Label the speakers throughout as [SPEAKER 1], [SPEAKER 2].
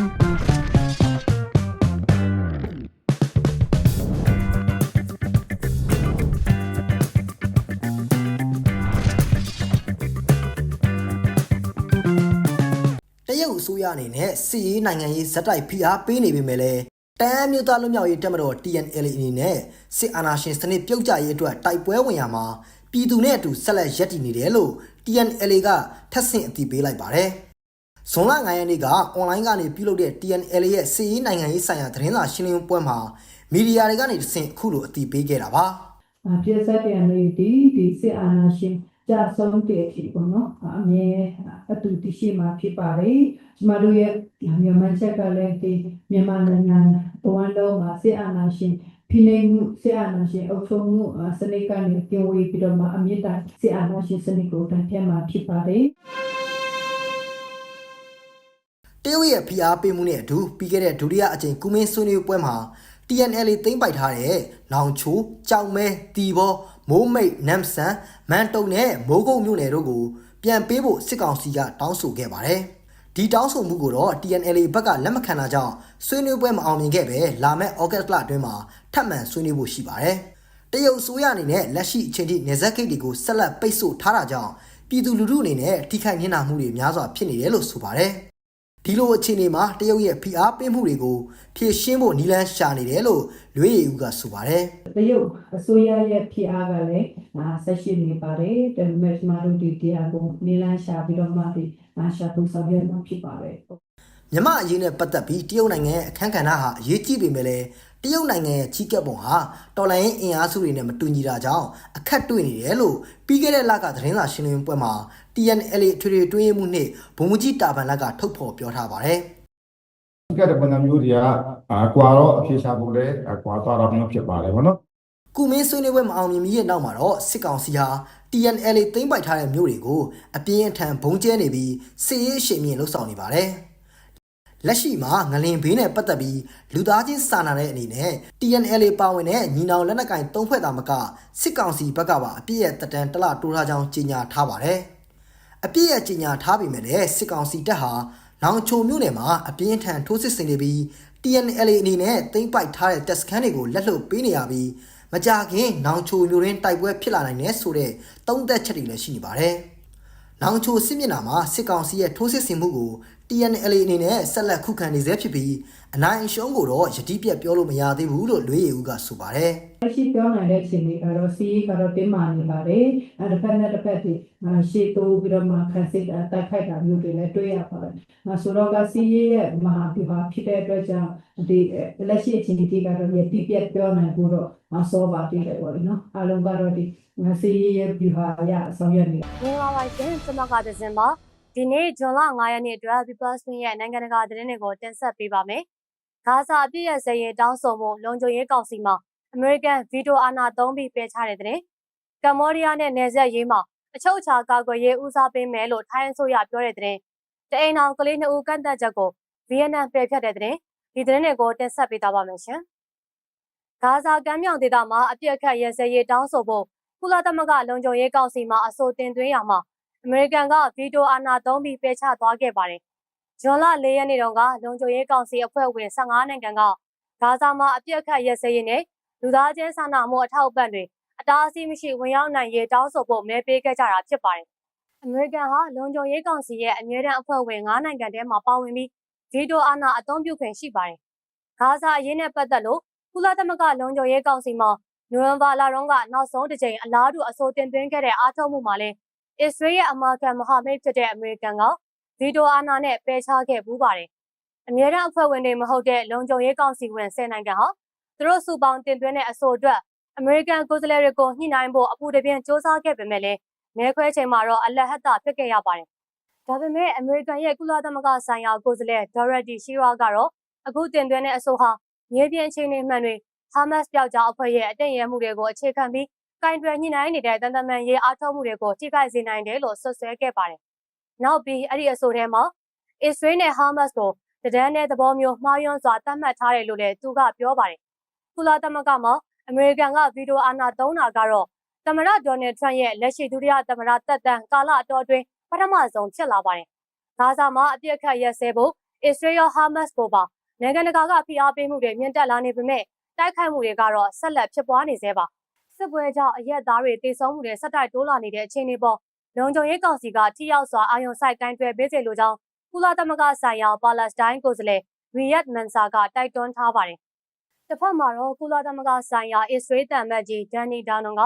[SPEAKER 1] တရုတ်အစိုးရအနေနဲ့စစ်ရေးနိုင်ငံရေးဇက်တိုက်ဖိအားပေးနေပေမဲ့လည်းတမ်းမျိုးသားလွတ်မြောက်ရေးတပ်မတော် TNLA အနေနဲ့စစ်အာဏာရှင်စနစ်ပြုတ်ကျရေးအတွက်တိုက်ပွဲဝင်ရမှာပြည်သူနဲ့အတူဆက်လက်ရပ်တည်နေတယ်လို့ TNLA ကထပ်ဆင့်အသိပေးလိုက်ပါတယ်။ ဇွန်လ9ရက်နေ့ကအွန်လိုင်းကနေပြုလုပ်တဲ့ TNLA ရဲ့စစ်ရေးနိုင်ငံရေးဆိုင်ရာသတင်းစာရှင်းလင်းပွဲမှာမီဒီယာတွေကနေတဆင့်အခုလိုအသိပေးခဲ့တာပါ။
[SPEAKER 2] အပြည့်စက်တဲ့အနေဒီဒီစစ်အာဏာရှင်ကြဆုံးတဲ့အဖြစ်ပေါ့နော်အမြဲအတူတရှိမှာဖြစ်ပါတယ်ကျမတို့ရဲ့မြန်မာချက်ကလည်းဒီမြန်မာနိုင်ငံတဝန်လုံးမှာစစ်အာဏာရှင်ဖိနှိပ်မှုစစ်အာဏာရှင်အုပ်ချုပ်မှုအစနစ်ကနေကျင်းဝေးပြီးတော့မှအမြင့်တမ်းစစ်အာဏာရှင်စနစ်ကိုတန်ပြတ်မှာဖြစ်ပါတယ်
[SPEAKER 1] တရုတ်ရဲ့ဖိအားပေးမှုနဲ့အတူပြီးခဲ့တဲ့ဒုတိယအကြိမ်ကုမင်းဆွေးနွေးပွဲမှာ TNLA သိမ်းပိုက်ထားတဲ့နောင်ချိုကြောင်မဲတီဘောမိုးမိတ်နမ်ဆန်မန်တုံနဲ့မိုးကုတ်မြို့နယ်တို့ကိုပြန်ပေးဖို့စစ်ကောင်စီကတောင်းဆိုခဲ့ပါတယ်။ဒီတောင်းဆိုမှုကိုတော့ TNLA ဘက်ကလက်မခံတာကြောင့်ဆွေးနွေးပွဲမအောင်မြင်ခဲ့ပဲလာမယ့်ဩဂတ်လအတွင်းမှာထပ်မံဆွေးနွေးဖို့ရှိပါတယ်။တရုတ်အစိုးရအနေနဲ့လက်ရှိအချိန်ထိနေဆက်ဂိတ်တွေကိုဆက်လက်ပိတ်ဆို့ထားတာကြောင့်ပြည်သူလူထုအနေနဲ့ထိခိုက်နစ်နာမှုတွေများစွာဖြစ်နေတယ်လို့ဆိုပါတယ်။ ဒီလိုအခြေအနေမှာတရုတ်ရဲ့ဖိအားပေးမှုတွေကိုဖြည့်ရှင်းဖို့နီလန်းရှာနေတယ်လို့လွေးရည်ဦးကဆိုပါတယ်
[SPEAKER 2] တရုတ်အစိုးရရဲ့ဖိအားကလည်းအာဆက်ရှိနေပါတယ်ဒါပေမဲ့ကျမတို့ဒီတရားကိုနေလန်းရှာပြီးတော့မှဒီအာရှာသူဆောင်ရွက်မှာဖြစ်ပါတယ်။
[SPEAKER 1] မြမအရေးနဲ့ပတ်သက်ပြီးတရုတ်နိုင်ငံရဲ့အခမ်းကဏ္ဍဟာအရေးကြီးပေမဲ့လည်း တရုတ်နိုင်ငံရဲ့ကြီးကပ်ပုံဟာတော်လိုင်းအင်အားစုတွေနဲ့မတူညီတာကြောင့်အခက်တွေ့နေတယ်လို့ပြီးခဲ့တဲ့လကသတင်းစာရှင်းလင်းပွဲမှာ TNLA ထွေထွေတွင်းရေးမှုနှင့်ဘုံမကြီးတာဗန်လက်ကထုတ်ဖော်ပြောထားပါတယ်။
[SPEAKER 3] ကတဲ့ပုံစံမျိုးတွေကအာကွာတော့အဖြေရှာဖို့လည်းအကွာသွားတော့မျိုးဖြစ်ပါတယ်ဗောနော်
[SPEAKER 1] ကုမင်းဆွေးနွေးပွဲမအောင်မြင်မီရဲ့နောက်မှာတော့စစ်ကောင်စီဟာ TNLA သိမ်းပိုက်ထားတဲ့မြို့တွေကိုအပြင်းအထန်ဘုံကျဲနေပြီးစစ်ရေးအရှိန်မြင့်လှုပ်ဆောင်နေပါတယ်။ လက်ရှိမှာငလင်ဘေးနဲ့ပတ်သက်ပြီးလူသားချင်းစာနာတဲ့အနေနဲ့ TNLA ပါဝင်တဲ့ညီနောင်လက်နက်ကင်သုံးဖွဲ့သားမကစစ်ကောင်စီဘက်ကပါအပြည့်ရဲ့တက်တန်တလတိုးထားကြောင်းကြေညာထားပါတယ်။အပြည့်ရဲ့ကြေညာထားပေမဲ့လည်းစစ်ကောင်စီတပ်ဟာနောင်ချိုမြို့နယ်မှာအပြင်းအထန်ထိုးစစ်ဆင်နေပြီး TNLA အနေနဲ့သိမ်းပိုက်ထားတဲ့တပ်စခန်းတွေကိုလက်လွတ်ပေးနေရပြီးမကြခင်နောင်ချိုမျိုးရင်းတိုက်ပွဲဖြစ်လာနိုင်တယ်ဆိုတဲ့သုံးသက်ချက်တွေလည်းရှိနေပါတယ်။နောင်ချိုစစ်မျက်နှာမှာစစ်ကောင်စီရဲ့ထိုးစစ်ဆင်မှုကို TNLA အနေနဲ့ဆက်လက်ခုခံနေဆဲဖြစ်ပြီးအနိုင်အရှုံးကိုတော့ယတိပြတ်ပြောလို့မရသေးဘူးလို့လွေးရည်ဦးကဆိုပါတယ်။
[SPEAKER 2] လက်ရှိပြောနိုင်တဲ့အချိန်လေးကတော့စီးရီးကတော့တင်းမာနေပါတယ်အဲတစ်ဖက်နဲ့တစ်ဖက်ဒီအာရှေ့တိုးပြီးတော့မှခန်းစစ်အတိုက်ခိုက်တာမျိုးတွေလည်းတွေ့ရပါတယ်အဲဆိုတော့ကစီးရီးရဲ့မဟာဗျူဟာဖြစ်တဲ့အတွက်ကြောင့်ဒီအဲလက်ရှိအချိန်ဒီကတော့ရတိပြတ်ပြောနိုင်ဖို့တော့အစောပါသေးတယ်ပေါ့လေနော်အားလုံးကတော့ဒီစီးရီးရဲ့ဗျူဟာအရဆောင်ရွက်နေ
[SPEAKER 4] မင်္ဂလာပါရှင်ကျွန်မကဒဇင်ပါ ဒီနေ့ဇွန်လ9ရက်နေ့အတွက် People Spin ရဲ့နိုင်ငံတကာသတင်းတွေကိုတင်ဆက်ပေးပါမယ်။ဂါဇာအပြည့်ရဲ့ဇယင်တောင်းဆိုမှုလုံခြုံရေးကောင်စီမှအမေရိကန်ဗီတိုအာဏာသုံးပြီးပယ်ချတဲ့တဲ့ကမ္ဘောဒီးယားနဲ့နယ်စပ်ရေးမှာအချုပ်အခြာကာကွယ်ရေးဦးစားပေးမယ်လို့ထိုင်းအစိုးရပြောတဲ့တဲ့တအိမ်အောင်ကလေးနှစ်ဦးကန့်သက်ချက်ကိုဗီယက်နမ်ပယ်ဖြတ်တဲ့တဲ့ဒီသတင်းတွေကိုတင်ဆက်ပေးသွားပါမယ်ရှင်။ဂါဇာကမ်းမြောင်ဒေသမှာအပြစ်အခတ်ရဲစဲရေးတောင်းဆိုဖို့ကုလသမဂ္ဂလုံခြုံရေးကောင်စီမှအဆိုတင်သွင်းရမှာ အမေရိကန်ကဗီတိုအာဏာသုံးပြီးပယ်ချသွားခဲ့ပါတယ်။ဇွန်လ၄ရက်နေ့တုန်းကလုံခြုံရေးကောင်စီအဖွဲ့ဝင်15နိုင်ငံကဂါဇာမှာအပြစ်အခတ်ရဲစဲရေးနဲ့လူသားချင်းစာနာမှုအထောက်အပံ့တွေအတားအဆီးမရှိဝင်ရောက်နိုင်ရေးတောင်းဆိုဖို့မဲပေးခဲ့ကြတာဖြစ်ပါတယ်။အမေရိကန်ဟာလုံခြုံရေးကောင်စီရဲ့အမြဲတမ်းအဖွဲ့ဝင်9နိုင်ငံထဲမှာပါဝင်ပြီးဗီတိုအာဏာအသုံးပြုခွင့်ရှိပါတယ်။ဂါဇာအရေးနဲ့ပတ်သက်လို့ကုလသမဂ္ဂလုံခြုံရေးကောင်စီမှာနိုဝင်ဘာလတုန်းကနောက်ဆုံးတစ်ကြိမ်အလားတူအဆိုတင်သွင်းခဲ့တဲ့အားထုတ်မှုမှာလည်း အစ္စရေးရဲ့အမာခံမဟာမိတ်ဖြစ်တဲ့အမေရိကန်ကဗီတိုအာဏာနဲ့ပယ်ချခဲ့ပူးပါတယ်။အမြဲတမ်းအဖွဲ့ဝင်တွေမဟုတ်တဲ့လုံခြုံရေးကောင်စီဝင်10နိုင်ငံဟာသူတို့စုပေါင်းတင်သွင်းတဲ့အဆိုအတွက်အမေရိကန်ကိုယ်စားလှယ်တွေကိုညှိနှိုင်းဖို့အပူတပြင်းစ조사ခဲ့ပေမဲ့လည်းမဲခွဲချိန်မှာတော့အလတ်ဟတ်တာဖြစ်ခဲ့ရပါတယ်။ဒါပေမဲ့အမေရိကန်ရဲ့ကုလသမဂ္ဂဆိုင်ရာကိုယ်စားလှယ်ဒေါ်ရက်တီရှီရာကတော့အခုတင်သွင်းတဲ့အဆိုဟာမြေပြင်အခြေအနေမှန်တွေဟာမတ်စ်ပြောက်ကြားအဖွဲ့ရဲ့အတင့်ရဲမှုတွေကိုအခြေခံပြီး ကင်တွယ်ညှိနှိုင်းနေတဲ့တန်တမန်ရေးအားထုတ်မှုတွေကိုထိခိုက်စေနိုင်တယ်လို့ဆွဆွဲခဲ့ပါတယ်။နောက်ပြီးအဲ့ဒီအဆိုထဲမှာအစ္စရေးနဲ့ဟာမတ်စ်ကိုတဒန်းတဲ့သဘောမျိုးမှားယွင်းစွာသတ်မှတ်ထားတယ်လို့လည်းသူကပြောပါတယ်။ကုလသမဂ္ဂမှာအမေရိကန်ကဗီတိုအာဏာသုံးတာကတော့သမ္မတဒေါ်နယ်ထရန့်ရဲ့လက်ရှိဒုတိယသမ္မတတက်တန်းကာလအတော်အတွင်းပထမဆုံးဖြစ်လာပါတယ်။ဂါဇာမှာအပြစ်အခတ်ရက်စဲဖို့အစ္စရေးရောဟာမတ်စ်ကိုပါနိုင်ငံတကာကဖိအားပေးမှုတွေမြင့်တက်လာနေပေမဲ့တိုက်ခိုက်မှုတွေကတော့ဆက်လက်ဖြစ်ပွားနေသေးပါ စစ်ပွဲကြောင့်အရက်သားတွေတေဆုံးမှုတွေဆက်တိုက်တိုးလာနေတဲ့အခြေအနေပေါ်လုံခြုံရေးကောင်စီကထိရောက်စွာအာရုံစိုက်ကိုင်းတွယ်ပေးစေလိုကြောင်းကုလသမဂ္ဂဆိုင်ရာပါလက်စတိုင်းကိုယ်စားလှယ်ရီယက်မန်ဆာကတိုက်တွန်းထားပါတယ်တစ်ဖက်မှာတော့ကုလသမဂ္ဂဆိုင်ရာအစ္စရေးတန်မတ်ကြီးဒန်နီဒါနွန်က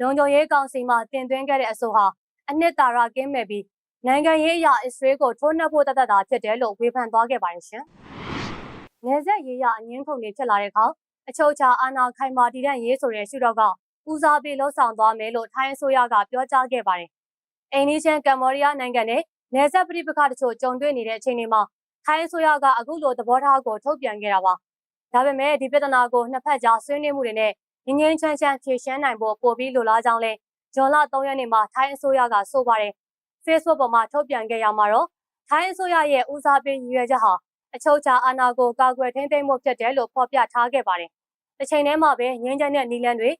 [SPEAKER 4] လုံခြုံရေးကောင်စီမှတင်သွင်းခဲ့တဲ့အဆိုဟာအနှစ်သာရကင်းမဲ့ပြီးနိုင်ငံရေးအရာအစ္စရေးကိုထိုးနှက်ဖို့တသက်တာဖြစ်တယ်လို့ဝေဖန်သွားခဲ့ပါတယ်ရှင်။နေဆက်ရေးရအငင်းခုန်တွေဖြစ်လာတဲ့အခါအချုပ်ချာအာဏာခိုင်မာတည်တဲ့ရေးဆိုတဲ့ရှုတော့က ဦးစားပေးလှုပ်ဆောင်သွားမယ်လို့ထိုင်းအစိုးရကပြောကြားခဲ့ပါတယ်။အိန္ဒိယကမ္ဘောဒီးယားနိုင်ငံနဲ့နေဆက်ပြည်ပခါတချို့ကြုံတွေ့နေတဲ့အချိန်တွေမှာထိုင်းအစိုးရကအခုလိုသဘောထားကိုထုတ်ပြန်ခဲ့တာပါ။ဒါပေမဲ့ဒီပြဿနာကိုနှစ်ဖက်ကြားဆွေးနွေးမှုတွေနဲ့ငင်းငင်းချမ်းချမ်းဖြေရှင်းနိုင်ဖို့ပို့ပြီးလိုလားကြောင်းလဲဂျွန်လ3ရက်နေ့မှာထိုင်းအစိုးရကဆိုပါတယ်။ Facebook ပေါ်မှာထုတ်ပြန်ခဲ့ရမှာတော့ထိုင်းအစိုးရရဲ့ဦးစားပေးရည်ရွယ်ချက်ဟာအချုပ်ချာအာဏာကိုကာကွယ်ထိန်းသိမ်းမှုဖြစ်တယ်လို့ဖော်ပြထားခဲ့ပါတယ်။တစ်ချိန်တည်းမှာပဲငင်းချမ်းတဲ့နီလန်တွေ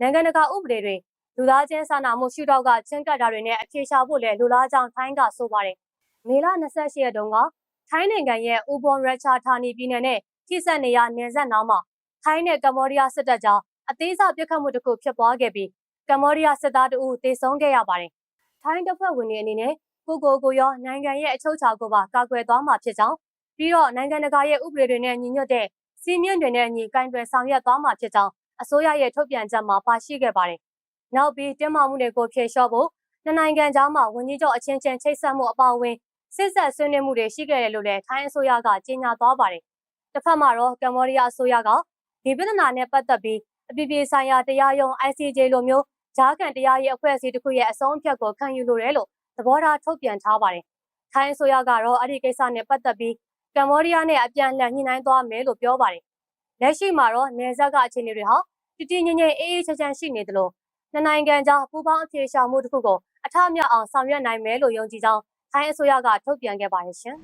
[SPEAKER 4] နိုင်ငံတကာဥပဒေတွေလူသားချင်းစာနာမှုရှုထောင့်ကချင်းကပ်တာတွေနဲ့အပြေရှားဖို့လည်းလူလားကြောင်းထိုင်းကဆိုပါတယ်။မေလ28ရက်တုန်းကထိုင်းနိုင်ငံရဲ့ဥပွန်ရချာဌာနီပြည်နယ်နဲ့ထိစပ်နေရနယ်စပ်နားမှာထိုင်းနဲ့ကမ္ဘောဒီးယားစစ်တပ်ကြားအသေးစားပြစ်ခတ်မှုတစ်ခုဖြစ်ပွားခဲ့ပြီးကမ္ဘောဒီးယားစစ်သားတဦးတေဆုံးခဲ့ရပါတယ်။ထိုင်းတပ်ဖွဲ့ဝင်တွေအနေနဲ့ကိုကိုကိုရောနိုင်ငံရဲ့အချုပ်အခြာကိုပါကာကွယ်သွားမှာဖြစ်ကြောင်းပြီးတော့နိုင်ငံတကာရဲ့ဥပဒေတွေနဲ့ညီညွတ်တဲ့စီမင်းတွေနဲ့ညီကင်တွယ်ဆောင်ရွက်သွားမှာဖြစ်ကြောင်း အစိုးရရဲ့ထုတ်ပြန်ချက်မှာပါရှိခဲ့ပါတယ်။နောက်ပြီးတင်းမာမှုတွေကိုဖြေလျှော့ဖို့နှစ်နိုင်ငံကြားမှာဝန်ကြီးချုပ်အချင်းချင်းချိတ်ဆက်မှုအပါအဝင်စစ်ဆက်ဆွေးနွေးမှုတွေရှိခဲ့တယ်လို့လည်းထိုင်းအစိုးရကကြေညာသွားပါတယ်။တစ်ဖက်မှာတော့ကမ္ဘောဒီးယားအစိုးရကဒီပြဿနာနဲ့ပတ်သက်ပြီးအပြည်ပြည်ဆိုင်ရာတရားရုံး ICJ လိုမျိုးဂျားကန်တရားရေးအဖွဲ့အစည်းတစ်ခုရဲ့အဆုံးအဖြတ်ကိုခံယူလိုတယ်လို့သဘောထားထုတ်ပြန်ထားပါတယ်။ထိုင်းအစိုးရကတော့အဲ့ဒီကိစ္စနဲ့ပတ်သက်ပြီးကမ္ဘောဒီးယားနဲ့အပြန်အလှန်ညှိနှိုင်းသွားမယ်လို့ပြောပါတယ်။လက်ရှိမှာတော့နေဆက်ကအခြေအနေတွေဟာ တည်တည်ငြိမ်ငြိမ်အေးအေးချမ်းချမ်းရှိနေသလိုနှစ်နိုင်ငံကြားပူးပေါင်းအပြေရှားမှုတစ်ခုကိုအထမြောက်အောင်ဆောင်ရွက်နိုင်မယ်လို့ယုံကြည်ကြောင်းထိုင်းအစိုးရကထုတ်ပြန်ခဲ့ပါတယ်ရှင်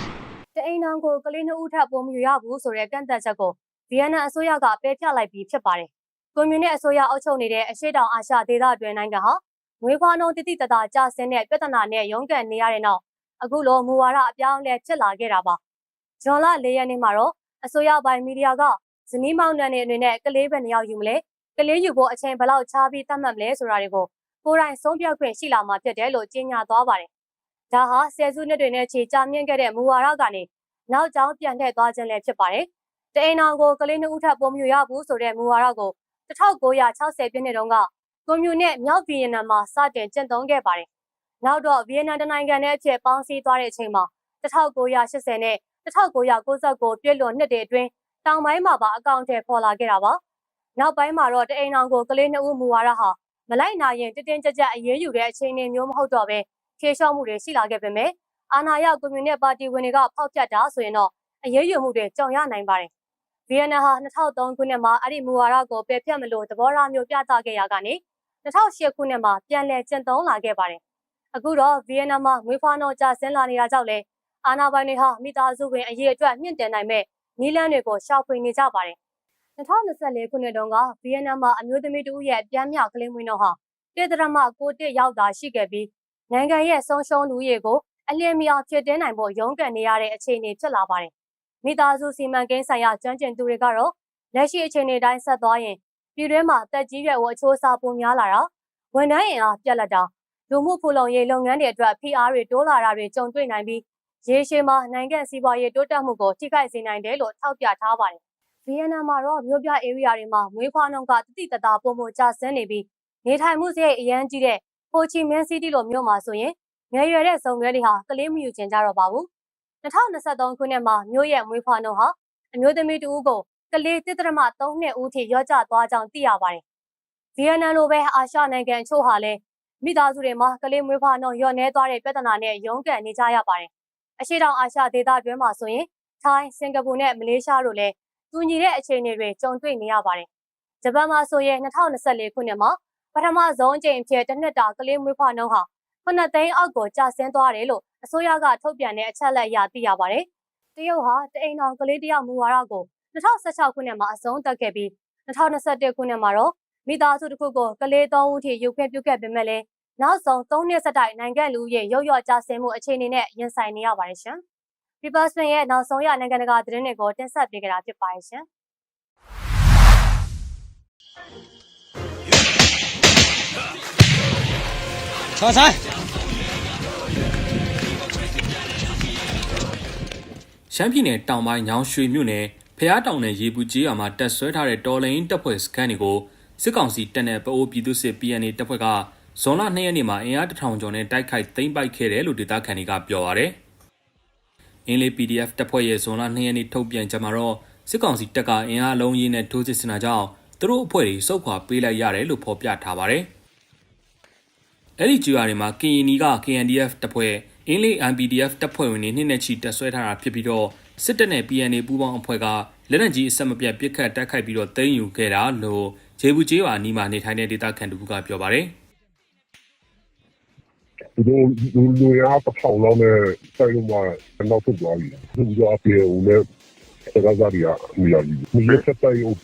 [SPEAKER 4] ။တအိမ်ထောင်ကိုကလေးနှစ်ဦးထပ်ပိုးမယူရဘူးဆိုတဲ့ကန့်သက်ချက်ကိုဗီယက်နမ်အစိုးရကပယ်ဖျက်လိုက်ပြီးဖြစ်ပါတယ်။ကွန်မြူနစ်အစိုးရအုပ်ချုပ်နေတဲ့အရှေ့တောင်အာရှဒေသတွင်းနိုင်ငံဟာငွေခွာနှုန်းတိတိတသာကျဆင်းတဲ့ပြဿနာနဲ့ရုန်းကန်နေရတဲ့နောက်အခုလိုမူဝါဒအပြောင်းအလဲဖြစ်လာခဲ့တာပါ။ဂျွန်လ၄ရက်နေ့မှာတော့အစိုးရပိုင်းမီဒီယာက ဇနီးမောင်နှံတွေအနေနဲ့ကလေးပဲနှစ်ယောက်ယူမလဲကလေးယူဖို့အချိန်ဘယ်လောက်ချားပြီးသတ်မှတ်မလဲဆိုတာတွေကိုကိုယ်တိုင်ဆုံးဖြတ်ခွင့်ရှိလာမှာဖြစ်တယ်လို့ကြေညာသွားပါတယ်။ဒါဟာဆယ်စုနှစ်တွေနဲ့ချီကြာမြင့်ခဲ့တဲ့မူဝါဒကနေနောက်ကျောင်းပြန်လှည့်သွားခြင်းလည်းဖြစ်ပါတယ်။တအိမ်တော်ကိုကလေးနှစ်ဦးထပ်ပုံမြူရဘူးဆိုတဲ့မူဝါဒကို1960ပြည့်နှစ်တုန်းကကွန်မြူနစ်မြောက်ဗီယက်နမ်မှာစတင်ကျင့်သုံးခဲ့ပါတယ်။နောက်တော့ဗီယက်နမ်တနိုင်ငံနဲ့အဖြစ်ပေါင်းစည်းသွားတဲ့အချိန်မှာ1980နဲ့1999ပြည့်လွန်နှစ်တွေအတွင်း တောင်ပိုင်းမှာပါအကောင့်ထဲပေါ်လာခဲ့တာပါ။နောက်ပိုင်းမှာတော့တအိမ်တော်ကိုကလေးနှစ်ဦးမူဝါဒဟာမလိုက်နာရင်တင်းတင်းကြပ်ကြပ်အရေးယူတဲ့အခြေအနေမျိုးမဟုတ်တော့ဘဲဖြေလျှော့မှုတွေရှိလာခဲ့ပေမဲ့အာဏာရကွန်မြူနစ်ပါတီဝင်တွေကဖောက်ဖျက်တာဆိုရင်တော့အရေးယူမှုတွေကြုံရနိုင်ပါတယ်။ဗီယက်နမ်ဟာ2003ခုနှစ်မှာအဲ့ဒီမူဝါဒကိုပယ်ဖျက်မလို့သဘောထားမျိုးပြသခဲ့ရကနေ2008ခုနှစ်မှာပြန်လည်ကျင့်သုံးလာခဲ့ပါတယ်။အခုတော့ဗီယက်နမ်မှာငွေဖွားနှုန်းကျဆင်းလာနေတာကြောင့်လေအာဏာပိုင်တွေဟာမိသားစုဝင်အရေးအတွက်မြင့်တင်နိုင်မဲ့ နီးလန်းတွေကိုရှောက်ဖွေနေကြပါတယ်။2024ခုနှစ်တုန်းကဗီယက်နမ်မှာအမျိုးသမီးတဦးရဲ့ပြန်မြောက်ကလေးမွေးနှုန်းဟာတေတရမကိုတစ်ရောက်တာရှိခဲ့ပြီးနိုင်ငံရဲ့ဆုံးရှုံးလူရေကိုအလျင်မြောင်ဖြစ်တင်းနိုင်ဖို့ရုန်းကန်နေရတဲ့အခြေအနေဖြစ်လာပါတယ်။မိသားစုစီမံကိန်းဆိုင်ရာကျွမ်းကျင်သူတွေကတော့လက်ရှိအခြေအနေတိုင်းဆက်သွားရင်ပြည်တွင်းမှာတက်ကြီးရွယ်ဝအချိုးအစားပိုများလာတာဝန်ထမ်းအင်အားပြက်လက်တာလူမှုဖူလုံရေးလုပ်ငန်းတွေအတွက်ဖိအားတွေတိုးလာတာတွေကြုံတွေ့နိုင်ပြီး ရေရှည်မှာနိုင်ငံစီးပွားရေးတိုးတက်မှုကိုထိခိုက်စေနိုင်တယ်လို့ထောက်ပြထားပါတယ်။ဗီယက်နမ်မှာတော့မြို့ပြ area တွေမှာမွေးဖွားနှုန်းကတတိတသားပုံမှန်ကျဆင်းနေပြီးနေထိုင်မှုစရိတ်အရန်ကြီးတဲ့ဟိုချီမင်းစီးတီလိုမြို့မှာဆိုရင်ငယ်ရွယ်တဲ့စုံတွဲတွေဟာကလေးမယူကျင်ကြတော့ပါဘူး2023ခုနှစ်မှာမြို့ရဲ့မွေးဖွားနှုန်းဟာအမျိုးသမီးတဦးကိုကလေးတစ်တရမ3နှစ်ဦးထိရော့ကျသွားကြောင်းသိရပါတယ်ဗီယက်နမ်လိုပဲအာရှနိုင်ငံအချို့ဟာလည်းမိသားစုတွေမှာကလေးမွေးဖွားနှုန်းလျော့နှဲသွားတဲ့ပြဿနာနဲ့ရုန်းကန်နေကြရပါတယ် အရှိတောင်အာရှဒေသတွင်းမှာဆိုရင်ထိုင်းစင်ကာပူနဲ့မလေးရှားတို့လည်းတူညီတဲ့အခြေအနေတွေကြုံတွေ့နေရပါတယ်ဂျပန်မှာဆိုရင်2024ခုနှစ်မှာပထမဆုံးအကြိမ်ဖြစ်တစ်နှစ်တာကလေးမွေးဖွားနှုန်းဟာ9သိန်းအောက်ကိုကျဆင်းသွားတယ်လို့အစိုးရကထုတ်ပြန်တဲ့အချက်အလက်အရသိရပါတယ်။တရုတ်ဟာတအိမ်တော်ကလေးတယောက်မူဝါဒကို2016ခုနှစ်မှာအဆုံးသတ်ခဲ့ပြီး2021ခုနှစ်မှာတော့မိသားစုတစ်ခုကိုကလေး3ဦးထိရုပ်ခွင့်ပြုခဲ့ပေမဲ့လည်း နောက်ဆုံး3နှစ်ဆက်တိုက်နိုင်ငံလူရဲ့ရုပ်ရော့ကျဆင်းမှုအခြေအနေနဲ့ရင်ဆိုင်နေရပါတယ်ရှင်။ People Spin ရဲ့နောက်ဆုံးရနိုင်ငံတကာသတင်းတွေကိုတင်ဆက်ပေးကြတာဖြစ်ပါတယ်ရှင်။
[SPEAKER 5] 查财。
[SPEAKER 6] ရှမ်းပြည်နယ်တောင်ပိုင်းညောင်ရွှေမြို့နယ်ဖျားတောင်နယ်ရေပူကြီးရွာမှာတက်ဆွဲထားတဲ့တော်လိုင်းတပ်ဖွဲ့စခန်းတွေကိုစစ်ကောင်စီတပ်နဲ့ပအိုးပြည်သူစစ် PNA တပ်ဖွဲ့က ဇွန်လ2ရက်နေ့မှာအင်အားတစ်ထောင်ကျော်နဲ့တိုက်ခိုက်သိမ်းပိုက်ခဲ့တယ်လို့ဒေသခံတွေကပြောပါရယ်။အင်းလေး PDF တပ်ဖွဲ့ရဲ့ဇွန်လ2ရက်နေ့ထုတ်ပြန်ကြမှာတော့စစ်ကောင်စီတပ်ကအင်အားအလုံးကြီးနဲ့ထိုးစစ်ဆင်တာကြောင့်သူတို့အဖွဲ့တွေစုခွာပေးလိုက်ရတယ်လို့ဖော်ပြထားပါရယ်။အဲ့ဒီကျွာတွေမှာ KNI က KNDF တပ်ဖွဲ့အင်းလေး MPDF တပ်ဖွဲ့ဝင်တွေနှစ်နဲ့ချီတက်ဆွဲထားတာဖြစ်ပြီးတော့စစ်တပ်နဲ့ PNA ပူးပေါင်းအဖွဲ့ကလက်နက်ကြီးအဆက်မပြတ်ပစ်ခတ်တိုက်ခိုက်ပြီးတော့သိမ်းယူခဲ့တာလို့ဂျေဘူးကျေးရွာအနီးမှာနေထိုင်တဲ့ဒေသခံတူကပြောပါတယ်
[SPEAKER 7] သူတို့လူလူရတစ်ထောင်လောက်နဲ့စိုက်လို့မှနောက်ဆုံးသွားပြီသူတို့အပြေဦးနဲ့စကားစားရမြည်ရည်မြည်ဆက်တိုင်ဘုံ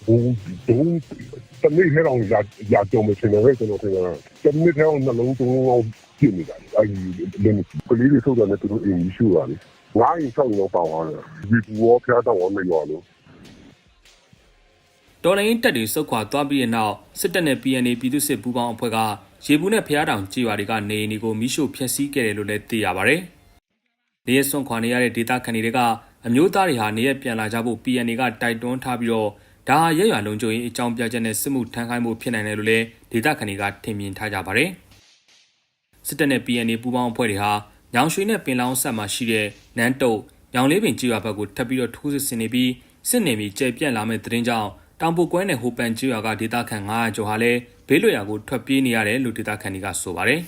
[SPEAKER 7] ဘုံတနေ့ထဲတော့ရာရာကြုံမစင်ရဲကျွန်တော်ပြောတာတနေ့ထဲတော့နှလုံးသွင်းအောင်ပြည့်နေတာအဲဒီလည်းကလေးတွေဆိုတာနဲ့သူတို့အင်းရှိပါလေငါးရင်ဆောင်တော့ပါသွားတယ်ဒီဘူရောဖျားတော့မရောလို့
[SPEAKER 6] တော်လိုင်းတပ်တွေစုခွာသွားပြီးတဲ့နောက်စစ်တပ်နဲ့ PNA ပြည်သူစစ်ပူးပေါင်းအဖွဲ့က ရေဘူးနဲ့ဖျားတောင်ကြေးရွာတွေကနေအိမ်တွေကိုမိရှို့ဖျက်ဆီးခဲ့တယ်လို့လည်းသိရပါတယ်။နေရဆွန့်ခွာနေရတဲ့ဒေသခံတွေကအမျိုးသားတွေဟာနေရပြန်လာကြဖို့ PNA ကတိုက်တွန်းထားပြီးတော့ဒါဟာရဲရွာလုံခြုံရေးအကြောင်းပြချက်နဲ့စစ်မှုထမ်းခိုင်းမှုဖြစ်နိုင်တယ်လို့လည်းဒေသခံတွေကထင်မြင်ထားကြပါတယ်။စစ်တပ်နဲ့ PNA ပူးပေါင်းအဖွဲ့တွေဟာညောင်ရွှေနဲ့ပင်လောင်းဆက်မှာရှိတဲ့နန်းတုတ်ညောင်လေးပင်ကြေးရွာဘက်ကိုထပ်ပြီးတော့ထိုးစစ်ဆင်နေပြီးစစ်နေပြီးကြဲပြန့်လာမဲ့သတင်းကြောင့်တောင်ပုတ်ကွဲနဲ့ဟိုပန်ကျွာကဒေသခံ900ကျော်ဟာလည်း ဘေးလွတ်ရာကိုထွက်ပြေးနေရတယ်လို့ဒေသခံတွေကဆိုပါတယ်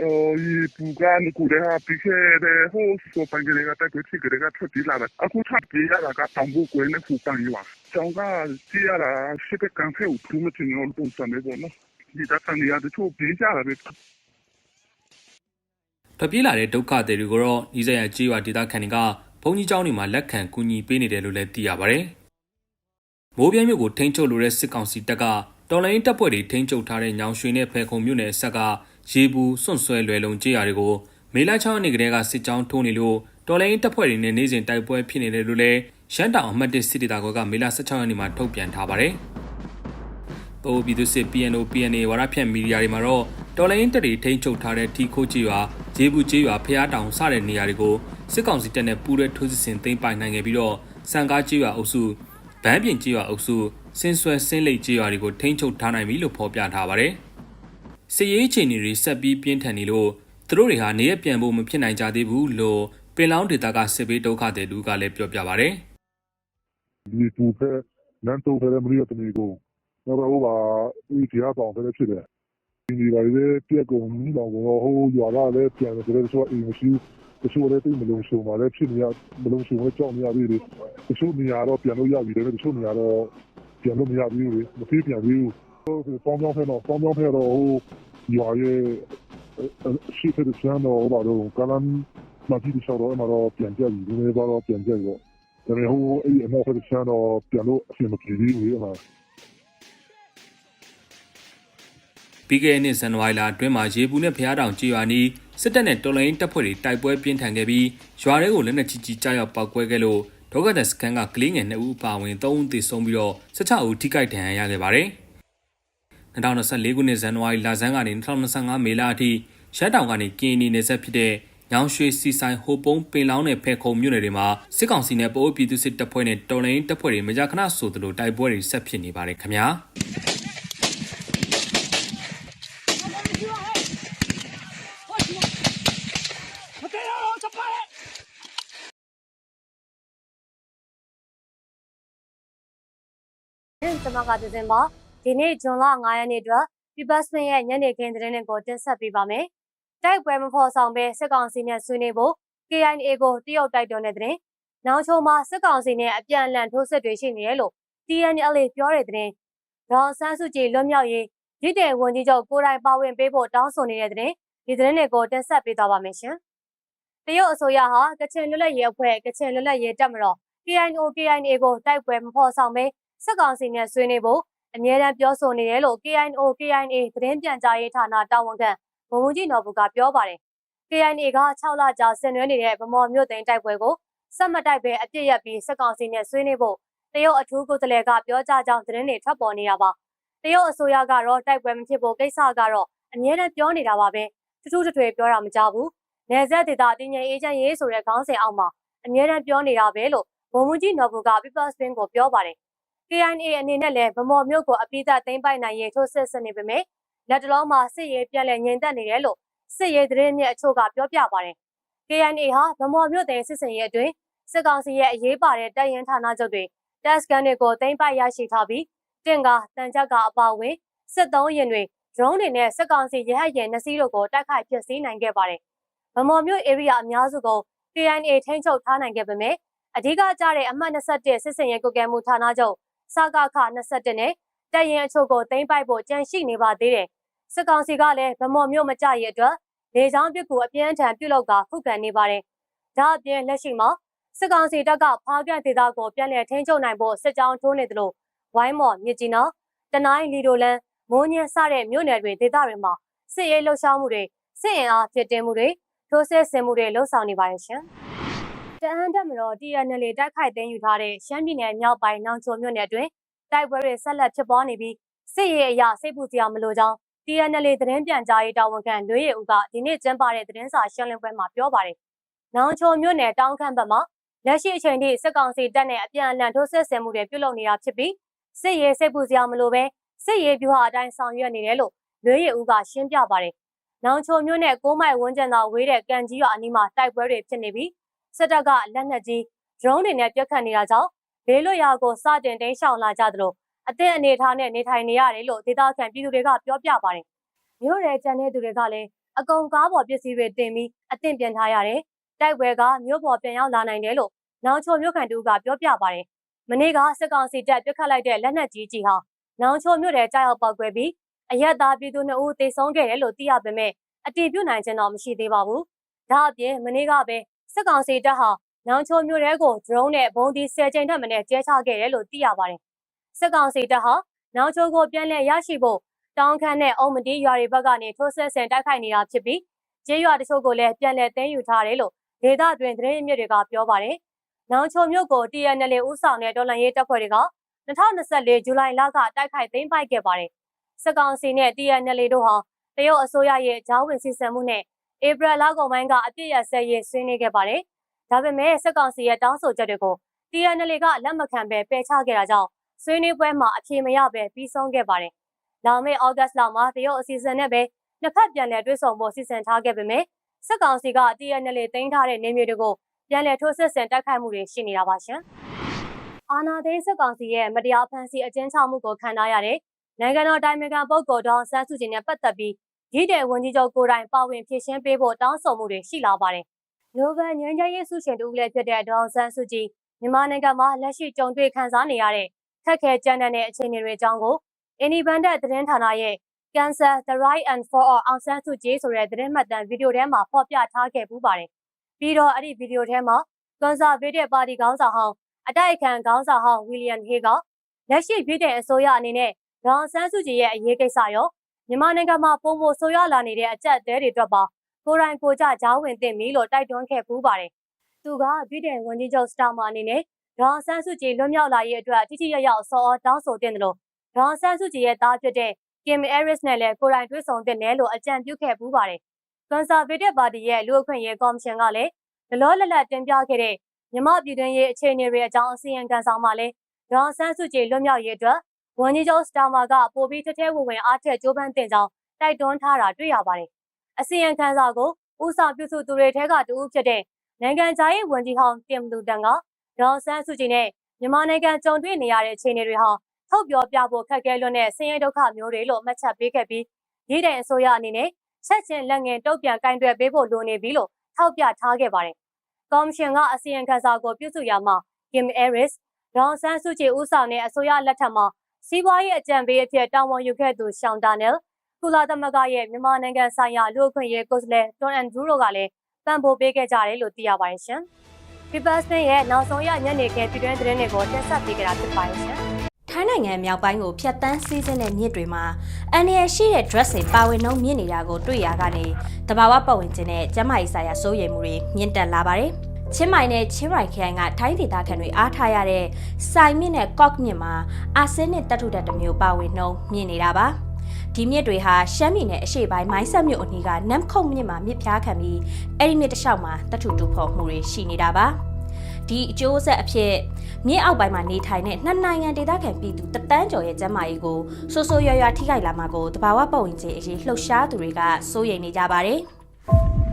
[SPEAKER 7] အော်ဒီပူကနေကူတဲ့ဟာပြီးခဲ့တဲ့ဟိုဆိုပန်ကလေးကတက်ကြည့်ကြတဲ့ကထွက်ပြေးလာတာအခုထပ်ပြေးရတာကတောင်ဘူးကွယ်နဲ့ဟိုပန်ရွာကျောင်းကကြည့်ရတာရှိတဲ့ကန်ဖဲကိုထူးမတင်လို့ပုံစံလေးပေါ့နော်ဒီတက်ဆန်ရတဲ့ချို့ပြေးကြတာပဲ။
[SPEAKER 6] ထွက်ပြေးလာတဲ့ဒုက္ခသည်တွေကိုတော့ဤစရာကြေးရွာဒေသခံတွေကဘုံကြီးကျောင်းတွေမှာလက်ခံကူညီပေးနေတယ်လို့လည်းသိရပါတယ်။မိုးပြင်းမြို့ကိုထိန်းချုပ်လိုတဲ့စစ်ကောင်စီတပ်က တော်လိုင်းတပ်ဖွဲ့တွေထိန်းချုပ်ထားတဲ့ညောင်ရွှေနဲ့ဖဲခုံမြို့နယ်အဆက်ကရေဘူးစွန့်ဆွဲလွယ်လုံးကြေးရွာတွေကိုမေလ6ရက်နေ့ကတည်းကစစ်ကြောင်းထိုးနေလို့တော်လိုင်းတပ်ဖွဲ့တွေနဲ့နေ့စဉ်တိုက်ပွဲဖြစ်နေတယ်လို့လည်းရှမ်းတောင်အမှတ်1စစ်ဒေသကွက်ကမေလ16ရက်နေ့မှာထုတ်ပြန်ထားပါတယ်။ပိုပြည်သူစစ် PNO PNA ဝါရဖြန့်မီဒီယာတွေမှာတော့တော်လိုင်းတက်တွေထိန်းချုပ်ထားတဲ့ထီခိုးကြီးရွာဂျေဘူးကြီးရွာဖျားတောင်စတဲ့နေရာတွေကိုစစ်ကောင်စီတပ်နဲ့ပူးရဲထိုးစစ်ဆင်သိမ်းပိုက်နိုင်ခဲ့ပြီးတော့စံကားကြီးရွာအုပ်စုဗန်းပြင်ကြီးရွာအုပ်စု စင်းဆွဲစင်းလိတ်ကြီးရွာတွေကိုထိန်းချုပ်ထားနိုင်ပြီလို့ဖော်ပြထားပါတယ်။စစ်ရေးအခြေအနေတွေဆက်ပြီးပြင်းထန်နေလို့သူတို့တွေဟာနေရပြန်ဖို့မဖြစ်နိုင်ကြသေးဘူးလို့ပင်လောင်းဒေသကစစ်ဘေးဒုက္ခသည်တူကလည်းပြောပြပါဗျ။
[SPEAKER 7] ဒီပူဖဲနန်းတုံးဖဲမလို့တမီကိုတော့ဟိုပါဒီတရားဆောင်ဖဲဖြစ်တယ်ဒီဒီပါလေပြက်ကုန်မိတော့ဟိုရွာလာလေပြန်တယ်ဆိုတော့အင်းရှိတချို့လည်းတိတ်မလုံးရှုံပါလေဖြစ်နေရမလုံးရှုံပဲကြောက်နေရသေးတယ်တချို့နေရာတော့ပြန်လို့ရပြီတယ်တချို့နေရာတော့ ပြန်လို့မရဘူးလေမပြေးပြန်ဘူးဟိုပေါင်းပေါင်းဖဲတော့ပေါင်းပေါင်းဖဲတော့ဟိုရွာရဲ့ရှိတဲ့ဆန်တော့ဘာလို့ကလမ်းမကြည့်ချတော့အမတော့ပြန်ကြပြီဒီနေ့တော့ပြန်ကြပြီဒါပေမဲ့ဟိုအဲ့အမောဖက်ဆန်တော့ပြန်လို့အဆင်မပြေဘူးလေအမ
[SPEAKER 6] ပြီးခဲ့တဲ့နှစ်ဇန်နဝါရီလအတွင်းမှာရေဘူးနဲ့ဖျားတောင်ကြေးရွာနီးစစ်တပ်နဲ့တော်လိုင်းတပ်ဖွဲ့တွေတိုက်ပွဲပြင်းထန်ခဲ့ပြီးရွာတွေကိုလက်နက်ကြီးကြီးကြားရောက်ပောက်ကွဲခဲ့လို့ ဒေါကတဲ့စကန်ကကလေးငယ်2ဦးပါဝင်3ဦးသေဆုံးပြီးတော့16ဦးထိခိုက်ဒဏ်ရာရခဲ့ပါတယ်။2024ခုနှစ်ဇန်နဝါရီလဆန်းကနေ2025မေလအထိရှမ်းတောင်ကနေကင်းနီနယ်ဆက်ဖြစ်တဲ့ညောင်ရွှေစီဆိုင်ဟိုပုံးပင်လောင်းနဲ့ဖဲခုံမြို့နယ်တွေမှာစစ်ကောင်စီနဲ့ပအိုးပြည်သူစစ်တပ်ဖွဲ့နဲ့တော်လိုင်းတပ်ဖွဲ့တွေမကြာခဏဆိုသလိုတိုက်ပွဲတွေဆက်ဖြစ်နေပါတယ်ခင်ဗျာ။
[SPEAKER 4] ကျွန်မကဒဇင်ပါဒီနေ့ဇွန်လ9ရက်နေ့အတွက် People Spin ရဲ့ညနေခင်းသတင်းတွေကိုတင်ဆက်ပေးပါမယ်။တိုက်ပွဲမဖော်ဆောင်ဘဲစစ်ကောင်စီနဲ့ဆွေးနွေးဖို့ KIA ကိုတရုတ်တိုက်တွန်းတဲ့သတင်း။နောက်ချုံမှာစစ်ကောင်စီနဲ့အပြန်အလှန်ထိုးစစ်တွေရှိနေတယ်လို့ TNL ပြောတဲ့သတင်း။ဒေါ်ဆန်းစုကြည်လွတ်မြောက်ရေးဒီတဲ့ဝန်ကြီးချုပ်ကိုယ်တိုင်ပါဝင်ပေးဖို့တောင်းဆိုနေတဲ့သတင်းဒီသတင်းတွေကိုတင်ဆက်ပေးသွားပါမယ်ရှင်။တရုတ်အစိုးရဟာကချင်လွတ်လပ်ရေးအဖွဲ့ကချင်လွတ်လပ်ရေးတပ်မတော် KIO KIA ကိုတိုက်ပွဲမဖော်ဆောင်ဘဲ စစ်ကောင်စီနဲ့ဆွေးနွေးဖို့အမြဲတမ်းပြောဆိုနေတယ်လို့ KIO KIA သတင်းပြန်ကြားရေးဌာနတာဝန်ခံဗိုလ်မှူးကြီးနော်ဘူကပြောပါတယ် KNA က6လကြာဆင်နွှဲနေတဲ့ဗမော်မြို့သိမ်းတိုက်ပွဲကိုစက်မတိုက်ပဲအပြစ်ရက်ပြီးစစ်ကောင်စီနဲ့ဆွေးနွေးဖို့တရုတ်အထူးကိုယ်စားလှယ်ကပြောကြားကြောင်းသတင်းတွေထွက်ပေါ်နေတာပါတရုတ်အစိုးရကတော့တိုက်ပွဲမဖြစ်ဖို့ကိစ္စကတော့အမြဲတမ်းပြောနေတာပါပဲထူးထူးထွေထွေပြောတာမကြဘူးနေဆက်ဒေတာတင်းငယ်အေဂျင့်ရေးဆိုတဲ့ခေါင်းစဉ်အောက်မှာအမြဲတမ်းပြောနေတာပဲလို့ဗိုလ်မှူးကြီးနော်ဘူက People Spin ကိုပြောပါတယ် KNA အနေနဲ့လည်းဗမော်မြို့ကိုအပိသက်သိမ်းပိုက်နိုင်ရေးထိုးစစ်ဆင်နေပေမဲ့လက်တလုံးမှာစစ်ရေးပြန်လည်ငြိမ်သက်နေတယ်လို့စစ်ရေးသတင်းမြစ်အချို့ကပြောပြပါတယ် KNA ဟာဗမော်မြို့သိမ်းစစ်စင်ရေးအတွင်းစစ်ကောင်စီရဲ့အရေးပါတဲ့တပ်ရင်းဌာနချုပ်တွေတပ်စကန်တွေကိုသိမ်းပိုက်ရရှိထားပြီးတင်ကတန်ချက်ကအပါအဝင်စစ်သုံးရင်တွေ drone တွေနဲ့စစ်ကောင်စီရဟတ်ယာဉ်နှစ်စီးတို့ကိုတိုက်ခိုက်ဖျက်ဆီးနိုင်ခဲ့ပါတယ်ဗမော်မြို့ area အများစုကို KNA ထိန်းချုပ်ထားနိုင်ခဲ့ပေမဲ့အဓိကကျတဲ့အမှတ်21စစ်စင်ရေးကုကဲမှုဌာနချုပ် စကခ21နဲ့တပ်ရင်အချို့ကိုသိမ်းပိုက်ဖို့ကြံရှိနေပါသေးတယ်။စစ်ကောင်စီကလည်းဗမော်မြို့မကြရအတွက်လေကြောင်းပစ်ကူအပြင်းထန်ပြုတ်လောက်ကခုခံနေပါတယ်။ဒါအပြင်လက်ရှိမှာစစ်ကောင်စီတပ်ကဖားကန်ဒေသကိုပြန်လည်ထိန်းချုပ်နိုင်ဖို့စစ်ကြောင်းထိုးနေတယ်လို့ဝိုင်းမော်မြစ်ကြီးနော်တနိုင်းလီဒိုလန်မိုးညင်းစတဲ့မြို့နယ်တွေဒေသတွေမှာစစ်ရေးလှုပ်ရှားမှုတွေစစ်အင်အားဖြစ်တင်မှုတွေထိုးစစ်ဆင်မှုတွေလှုပ်ဆောင်နေပါတယ်ရှင်။ တအန်းတက်မတော် TNL တိုက်ခိုက်သိမ်းယူထားတဲ့ရှမ်းပြည်နယ်မြောက်ပိုင်းနောင်ချိုမြို့နယ်အတွင်းတိုက်ပွဲတွေဆက်လက်ဖြစ်ပွားနေပြီးစစ်ရေးအရာစိတ်ပူစရာမလိုကြောင်း TNL သတင်းပြန်ကြားရေးတာဝန်ခံလွေးရဦးကဒီနေ့ကျင်းပတဲ့သတင်းစာရှင်းလင်းပွဲမှာပြောပါတယ်။နောင်ချိုမြို့နယ်တောင်းခန့်ဘက်မှာလက်ရှိအချိန်ထိစစ်ကောင်စီတပ်နဲ့အပြန်အလှန်ထိုးစစ်ဆင်မှုတွေပြုလုပ်နေတာဖြစ်ပြီးစစ်ရေးစိတ်ပူစရာမလိုပဲစစ်ရေးဗျူဟာအတိုင်းဆောင်ရွက်နေတယ်လို့လွေးရဦးကရှင်းပြပါတယ်။နောင်ချိုမြို့နယ်ကိုးမိုင်ဝန်းကျင်သာဝေးတဲ့ကန်ကြီးရွာအနီးမှာတိုက်ပွဲတွေဖြစ်နေပြီး စစ်တပ်ကလက်နက်ကြီး drone တွေနဲ့ပြက်ခတ်နေတာကြောင့်ဘေးလွတ်ရာကိုစတင်တိမ်းရှောင်လာကြသလိုအသင့်အနေထားနဲ့နေထိုင်နေရတယ်လို့ဒေသခံပြည်သူတွေကပြောပြပါတယ်။မြို့ရဲကျန်တဲ့သူတွေကလည်းအကုံကားပေါ်ပစ္စည်းတွေတင်ပြီးအသင့်ပြန်ထားရတယ်။တိုက်ပွဲကမြို့ပေါ်ပြန်ရောက်လာနိုင်တယ်လို့နောင်ချိုမြို့ခံတူကပြောပြပါတယ်။မနေ့ကစစ်ကောင်စီတပ်ပြစ်ခတ်လိုက်တဲ့လက်နက်ကြီးကြီးဟာနောင်ချိုမြို့နယ်ကြောက်ရောက်ပောက်ကွဲပြီးအရက်သားပြည်သူနှစ်ဦးသေဆုံးခဲ့တယ်လို့သိရပေမဲ့အတည်ပြုနိုင်ခြင်းတော့မရှိသေးပါဘူး။ဒါအပြင်မနေ့ကပဲ စစ်ကောင်စီတပ်ဟာနောင်ချိုမြို့ရဲကို drone နဲ့ဘုံဒီ10ကြိမ်ထက်မနည်းကျဲချခဲ့တယ်လို့သိရပါတယ်။စစ်ကောင်စီတပ်ဟာနောင်ချိုကိုပြန်လည်ရရှိဖို့တောင်းခမ်းနဲ့အုံမတီရွာတွေဘက်ကနေထိုးဆက်ဆင်တိုက်ခိုက်နေတာဖြစ်ပြီးကျေးရွာတချို့ကိုလည်းပြန်လည်သိမ်းယူထားတယ်လို့ဒေသတွင်သတင်းအမြစ်တွေကပြောပါတယ်။နောင်ချိုမြို့ကို TNL ဦးဆောင်တဲ့တော်လှန်ရေးတပ်ဖွဲ့တွေက2024ဇူလိုင်လကတိုက်ခိုက်သိမ်းပိုက်ခဲ့ပါတယ်။စစ်ကောင်စီနဲ့ TNL တို့ဟာတရုတ်အစိုးရရဲ့ဂျောင်းဝင်စီစံမှုနဲ့ ဧပြီလကုန်ပိုင်းကအပြစ်ရဆဲရေးဆွေးနွေးခဲ့ပါတယ်။ဒါပေမဲ့စစ်ကောင်စီရဲ့တောင်းဆိုချက်တွေကို TNL ကလက်မခံဘဲပယ်ချခဲ့တာကြောင့်ဆွေးနွေးပွဲမှာအပြေမရဘဲပြီးဆုံးခဲ့ပါတယ်။လာမယ့်ဩဂတ်လမှာတရုတ်အစီအစဉ်နဲ့ပဲနှစ်ဖက်ပြန်လည်တွဲဆုံဖို့စီစဉ်ထားခဲ့ပေမဲ့စစ်ကောင်စီက TNL တင်ထားတဲ့နေမျိုးတွေကိုပြန်လည်ထိုးစစ်ဆင်တိုက်ခိုက်မှုတွေရှိနေတာပါရှင်။အာနာသိန်းစစ်ကောင်စီရဲ့မတရားဖန်ဆီးအကျဉ်းချမှုကိုခံထားရတဲ့နိုင်ငံတော်တိုင်ပင်ခံပုဂ္ဂိုလ်ဒေါအောင်ဆန်းစုကြည်နဲ့ပတ်သက်ပြီး ဒီတဲ့ဝန်ကြီးချုပ်ကိုယ်တိုင်ပါဝင်ဖြည့်ရှင်းပေးဖို့တောင်းဆိုမှုတွေရှိလာပါတယ်။နိုဘယ်ငြိမ်းချမ်းရေးဆုရှင်တူလည်းဖြစ်တဲ့ဒေါအောင်ဆန်းစုကြည်မြန်မာနိုင်ငံမှာလက်ရှိကြုံတွေ့ခံစားနေရတဲ့ခက်ခဲကြမ်းတမ်းတဲ့အခြေအနေတွေအကြောင်းကို Independent သတင်းဌာနရဲ့ Cancer the Right and for All အောင်ဆန်းစုကြည်ဆိုတဲ့သတင်းမှတ်တမ်းဗီဒီယိုထဲမှာဖော်ပြထားခဲ့ပူးပါတယ်။ပြီးတော့အဲ့ဒီဗီဒီယိုထဲမှာ Conservative Party ခေါင်းဆောင်ဟောင်းအတိုက်အခံခေါင်းဆောင်ဟောင်း William Hay ကလက်ရှိပြည်တဲ့အစိုးရအနေနဲ့ဒေါအောင်ဆန်းစုကြည်ရဲ့အရေးကိစ္စရော မြန်မာနိုင်ငံမှာပုံမဆိုးရွားလာနေတဲ့အကြက်တဲတွေအတွက်ပါကိုယ်တိုင်ကိုကြကြားဝင်တင်ပြီလို့တိုက်တွန်းခဲ့ပူးပါတယ်။သူကပြည်တဲ့ဝန်ကြီးချုပ်စတာမာအနေနဲ့ဒေါအောင်ဆန်းစုကြည်လွတ်မြောက်လာရေးအတွက်တိတိကျကျဆော်ဩတောင်းဆိုတင်တယ်လို့ဒေါအောင်ဆန်းစုကြည်ရဲ့သားဖြစ်တဲ့ Kim Harris နဲ့လည်းကိုယ်တိုင်တွေ့ဆုံတင်တယ်လို့အကြံပြုခဲ့ပူးပါတယ်။ Conservative Party ရဲ့လူ့အခွင့်အရေးကော်မရှင်ကလည်းဒလောလလတ်တင်ပြခဲ့တဲ့မြမပြည်တွင်းရေးအခြေအနေတွေအကြောင်းအစီရင်ခံစာမှာလည်းဒေါအောင်ဆန်းစုကြည်လွတ်မြောက်ရေးအတွက် ဝန်ကြီးချုပ်စတာမာကပိုပြီးထထဲဝင်ဝင်အားထက်ကြိုးပမ်းတင်ကြောင်းတိုက်တွန်းထားတာတွေ့ရပါတယ်။အစီရင်ခံစာကိုဦးဆောင်ပြုစုသူတွေထဲကတူဦးဖြစ်တဲ့နိုင်ငံခြားရေးဝန်ကြီးဟောင်းတင်လူတန်ကဒေါ်ဆန်းစုကြည်နဲ့မြန်မာနိုင်ငံကြုံတွေ့နေရတဲ့အခြေအနေတွေဟာထုတ်ပြောပြဖို့ခက်ခဲလွန်းတဲ့ဆင်းရဲဒုက္ခမျိုးတွေလို့မှတ်ချက်ပေးခဲ့ပြီးရည်တဲ့အစိုးရအနေနဲ့ချက်ချင်းလက်ငယ်တုတ်ပြန်ကင်တွယ်ပေးဖို့လိုနေပြီလို့ထောက်ပြထားခဲ့ပါတယ်။ကော်မရှင်ကအစီရင်ခံစာကိုပြုစုရမှာ Kim Harris ဒေါ်ဆန်းစုကြည်ဦးဆောင်တဲ့အစိုးရလက်ထက်မှာ စီးပွားရေးအကြံပေးအဖြစ်တာဝန်ယူခဲ့သူရှောင်းဒါနယ်ကုလသမဂ္ဂရဲ့မြန်မာနိုင်ငံဆိုင်ရာလူ့အခွင့်အရေးကိုယ်စားလှယ်တွန်အန်ဒရူးတို့ကလည်းပံ့ပိုးပေးခဲ့ကြတယ်လို့သိရပါတယ်ရှင်။ People Spin ရဲ့နောက်ဆုံးရညနေခင်းပြည်တွင်းသတင်းတွေကိုတင်ဆက်ပေးကြတာဖြစ်ပါတယ်ရှင်။
[SPEAKER 5] ထိုင်းနိုင်ငံမြောက်ပိုင်းကိုဖျက်ဆီးစီးဆင်းတဲ့မြစ်တွေမှာအန်ရရှိတဲ့ dress တွေပါဝင်နှုန်းမြင့်နေတာကိုတွေ့ရကနေတဘာဝပတ်ဝန်းကျင်နဲ့ကျန်းမာရေးဆိုင်ရာစိုးရိမ်မှုတွေမြင့်တက်လာပါတယ်။ ချင်းမိုင်နဲ့ချင်းရိုင်ခရိုင်ကထိုင်းဒေသခံတွေအားထားရတဲ့စိုင်မြင့်နဲ့ကော့မြင့်မှာအာဆင်းနစ်တတ်ထုတတ်တစ်မျိုးပါဝင်နှုန်းမြင့်နေတာပါ။ဒီမြစ်တွေဟာရှမ်းပြည်နယ်အရှေ့ပိုင်းမိုင်းဆက်မြို့အနီးကနမ်ခုတ်မြစ်မှာမြစ်ဖျားခံပြီးအဲ့ဒီမြစ်တစ်လျှောက်မှာတတ်ထုတူဖော်မှုတွေရှိနေတာပါ။ဒီအကျိုးဆက်အဖြစ်မြစ်အောက်ပိုင်းမှာနေထိုင်တဲ့နှစ်နိုင်ငံဒေသခံပြည်သူတသန်းကျော်ရဲ့ကျန်းမာရေးကိုဆိုးဆိုးရွားရွားထိခိုက်လာမှာကိုတဘာဝပတ်ဝန်းကျင်အရေးလှုပ်ရှားသူတွေကစိုးရိမ်နေကြပါတယ်။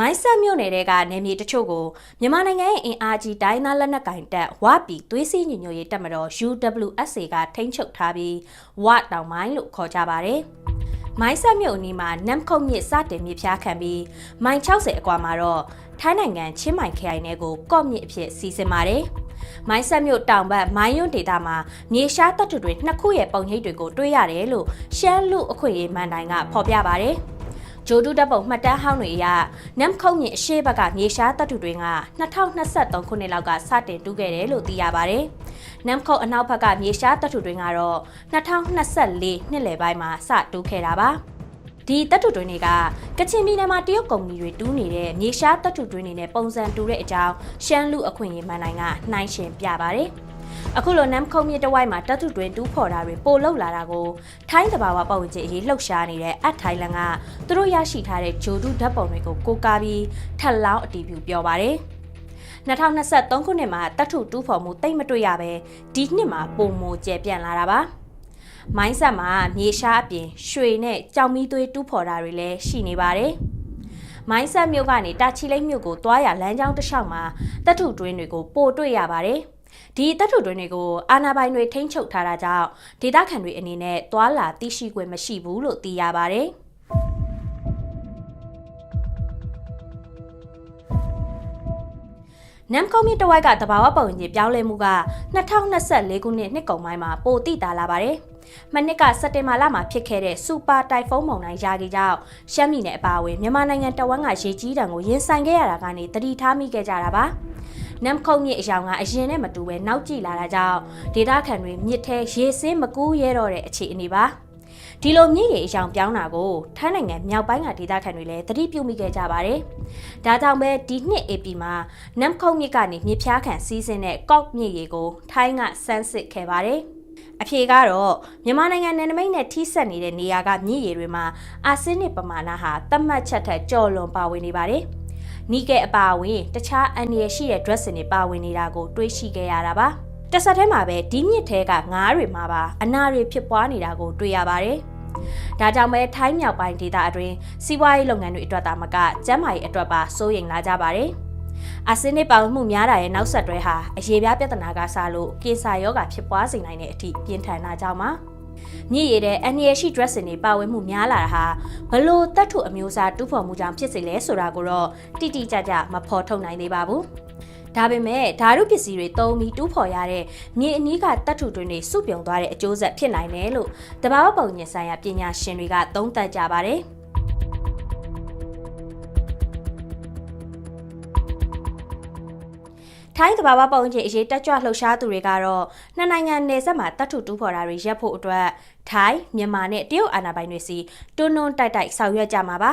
[SPEAKER 5] မိုင်းဆက်မြို့နယ်တဲကနေမြေတချို့ကိုမြန်မာနိုင်ငံရဲ့အင်အားကြီးဒိုင်းသားလက်နက်ကင်တပ်ဝပီသွေးစည်းညီညွတ်ရေးတပ်မတော် UWSA ကထိန်းချုပ်ထားပြီးဝတောင်မိုင်းလို့ခေါ်ကြပါတယ်။မိုင်းဆက်မြို့အနီးမှာနမ်ခုတ်မြစ်စတင်မြစ်ဖျားခံပြီးမိုင်60အကွာမှာတော့ထိုင်းနိုင်ငံချင်းမိုင်ခရိုင်ထဲကိုကော့မြစ်အဖြစ်စီစဉ်ပါတယ်။မိုင်းဆက်မြို့တောင်ဘက်မိုင်းယွန်းဒေသမှာမြေရှားတပ်ထုတွေနှစ်ခုရဲ့ပုံရိပ်တွေကိုတွေ့ရတယ်လို့ရှမ်းလူအခွင့်အရေးမန်တိုင်ကဖော်ပြပါတယ်။ ဂျိုဒူတပ်ပုံမှတ်တမ်းဟောင်းတွေအရနမ်ခုံမြင့်အရှိဘက်ကမြေရှားတပ်ထုတွေက2023ခုနှစ်လောက်ကစတင်တူးခဲ့တယ်လို့သိရပါတယ်။နမ်ခုံအနောက်ဘက်ကမြေရှားတပ်ထုတွေကတော့2024နှစ်လယ်ပိုင်းမှာစတူးခဲ့တာပါ။ဒီတပ်ထုတွင်းတွေကကချင်ပြည်နယ်မှာတရုတ်ကုမ္ပဏီတွေတူးနေတဲ့မြေရှားတပ်ထုတွင်းတွေနဲ့ပုံစံတူတဲ့အကြောင်းရှမ်းလူအခွင့်အရေးမှန်နိုင်ကနှိုင်းရှင်ပြပါတယ်။ အခုလိုနမ်ခုံမြစ်တဝိုက်မှာတပ်ထုတွင်တူးဖော်တာတွေပိုလောက်လာတာကိုထိုင်းတဘာဝပတ်ဝန်းကျင်အရေးလှုပ်ရှားနေတဲ့အတ်ထိုင်းလန်ကသူတို့ရရှိထားတဲ့ဂျိုဒူဓာတ်ပုံတွေကိုကိုးကားပြီးထက်လောင်းအတီးပြုပြောပါတယ်2023ခုနှစ်မှာတပ်ထုတူးဖော်မှုတိတ်မတွေ့ရပဲဒီနှစ်မှာပုံမိုကျဲပြန့်လာတာပါမိုင်းဆက်မှာမြေရှားအပြင်ရွှေနဲ့ကြောင်မီးသွေးတူးဖော်တာတွေလည်းရှိနေပါတယ်မိုင်းဆက်မြို့ကနေတာချီလိမ့်မြို့ကိုတွားရလမ်းကြောင်းတစ်လျှောက်မှာတပ်ထုတွင်းတွေကိုပို့တွေ့ရပါတယ်။ ဒီတပ်ထုတွင်းတွေကိုအာဏာပိုင်တွေထိန်းချုပ်ထားတာကြောင့်ဒေသခံတွေအနေနဲ့သွာလာသိရှိခွင့်မရှိဘူးလို့သိရပါတယ်။နမ်ကောမီတဝိုက်ကတဘာဝပုံကြီးပြောင်းလဲမှုက2024ခုနှစ်နှစ်ကုန်ပိုင်းမှာပိုတိတာလာပါတယ်။မနစ်ကစက်တင်ဘာလမှာဖြစ်ခဲ့တဲ့စူပါတိုင်ဖုန်းမုန်တိုင်းရာကြီးကြောင့်ရှမ်းပြည်နယ်အပါအဝင်မြန်မာနိုင်ငံတဝန်းကရေကြီးတံကိုရင်ဆိုင်ခဲ့ရတာကနေတတိထားမိခဲ့ကြတာပါ။ နမ်ခုံမြစ်အယောင်ကအရင်နဲ့မတူပဲနောက်ကျလာတာကြောင့်ဒေသခံတွေမြစ်ထဲရေစင်းမကူးရဲတော့တဲ့အခြေအနေပါဒီလိုမြင့်ရီအယောင်ပြောင်းတာကိုထိုင်းနိုင်ငံမြောက်ပိုင်းကဒေသခံတွေလည်းသတိပြုမိခဲ့ကြပါတယ်။ဒါကြောင့်ပဲဒီနှစ် AP မှာနမ်ခုံမြစ်ကနေမြစ်ဖျားခံစီးဆင်းတဲ့ကော့မြစ်ရီကိုထိုင်းကစမ်းစစ်ခဲ့ပါတယ်။အဖြေကတော့မြန်မာနိုင်ငံနယ်နိမိတ်နဲ့ထိစပ်နေတဲ့နေရာကမြစ်ရည်တွေမှာအာဆင်းနစ်ပမာဏဟာသတ်မှတ်ချက်ထက်ကျော်လွန်ပါဝင်နေပါတယ်။ နီးကဲအပါအဝင်တခြားအန်ရရှိတဲ့ dress တွေပါဝင်နေတာကိုတွေးရှိခဲ့ရတာပါတဆက်ထဲမှာပဲဒီမြစ်ထဲကငါးတွေမှာပါအနာတွေဖြစ်ပွားနေတာကိုတွေ့ရပါတယ်ဒါကြောင့်ပဲထိုင်းမြောက်ပိုင်းဒေသအတွင်းစီးပွားရေးလုပ်ငန်းတွေအတွက်သာမကကျန်းမာရေးအတွက်ပါစိုးရိမ်လာကြပါတယ်။အာဆင်းနစ်ပါဝင်မှုများတာရဲ့နောက်ဆက်တွဲဟာအရေးပြပြဿနာကစားလို့ကေဆာယောဂါဖြစ်ပွားစေနိုင်တဲ့အထိပြင်းထန်တာကြောင့်ပါ။ မြင့်ရတဲ့အန်ရရှိ dressing တွေပါဝင်မှုများလာတာဟာဘလို့တတ်ထုအမျိုးအစားတူးဖော်မှုကြောင့်ဖြစ်စေလဲဆိုတာကိုတော့တိတိကျကျမဖော်ထုတ်နိုင်သေးပါဘူးဒါပေမဲ့ဓာတုပစ္စည်းတွေသုံးပြီးတူးဖော်ရတဲ့မြေအနီးကတတ်ထုတွင်တွေစုပြုံသွားတဲ့အကျိုးဆက်ဖြစ်နိုင်တယ်လို့တဘာဝပုံညင်ဆိုင်ရာပညာရှင်တွေကသုံးသပ်ကြပါတယ်။ ထိုင်းတဘာဝပုံချင်းအရေးတက်ကြွလှုပ်ရှားသူတွေကတော့နှစ်နိုင်ငံနယ်စပ်မှာတတ်ထုတူးဖော်တာတွေရပ်ဖို့အတွက်ထိုင်းမြန်မာနဲ့တရုတ်အာဏာပိုင်တွေစီတွန်းတွန်းတိုက်တိုက်ဆောင်ရွက်ကြမှာပါ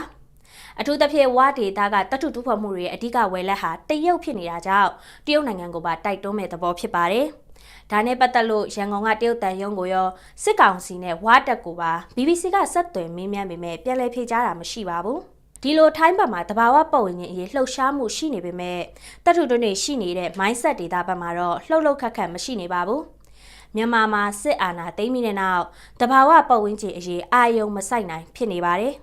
[SPEAKER 5] အထူးသဖြင့်ဝါဒေတာကတတ်ထုတူးဖော်မှုတွေရဲ့အဓိကဝယ်လက်ဟာတရုတ်ဖြစ်နေတာကြောင့်တရုတ်နိုင်ငံကိုပါတိုက်တွန်းမဲ့သဘောဖြစ်ပါတယ်ဒါနဲ့ပတ်သက်လို့ရန်ကုန်ကတရုတ်တန်ရုံးကိုရောစစ်ကောင်စီနဲ့ဝါတက်ကိုပါ BBC ကဆက်သွယ်မေးမြန်းပေမဲ့ပြန်လည်ဖြေကြားတာမရှိပါဘူး။ ဒီလိုထိုင်းဘက်မှာတဘာဝပတ်ဝန်းကျင်အရေးလှုပ်ရှားမှုရှိနေပေမဲ့တတ်ထုတွင်းတွေရှိနေတဲ့ mindset ဒေတာဘက်မှာတော့လှုပ်လှုပ်ခတ်ခတ်မရှိနေပါဘူးမြန်မာမှာစစ်အာဏာသိမ်းပြီးတဲ့နောက်တဘာဝပတ်ဝန်းကျင်အရေးအာယုံမဆိုင်နိုင်ဖြစ်နေပါတယ်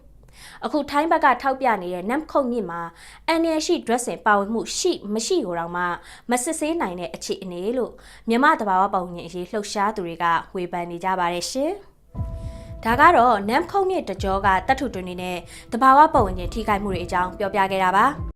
[SPEAKER 5] အခုထိုင်းဘက်ကထောက်ပြနေတဲ့နမ်ခုံမြစ်မှာအန်ရရှိ dressing ပါဝင်မှုရှိမရှိကိုတော့မှမစစ်ဆေးနိုင်တဲ့အခြေအနေလို့မြမတဘာဝပတ်ဝန်းကျင်အရေးလှုပ်ရှားသူတွေကဝေဖန်နေကြပါတယ်ရှင်။ ဒါကတော့နမ်ခုံမြစ်တကြောကတတ်ထုတွင်နေနဲ့တဘာဝပတ်ဝန်းကျင်ထိခိုက်မှုတွေအကြောင်းပြောပြခဲ့တာပါ။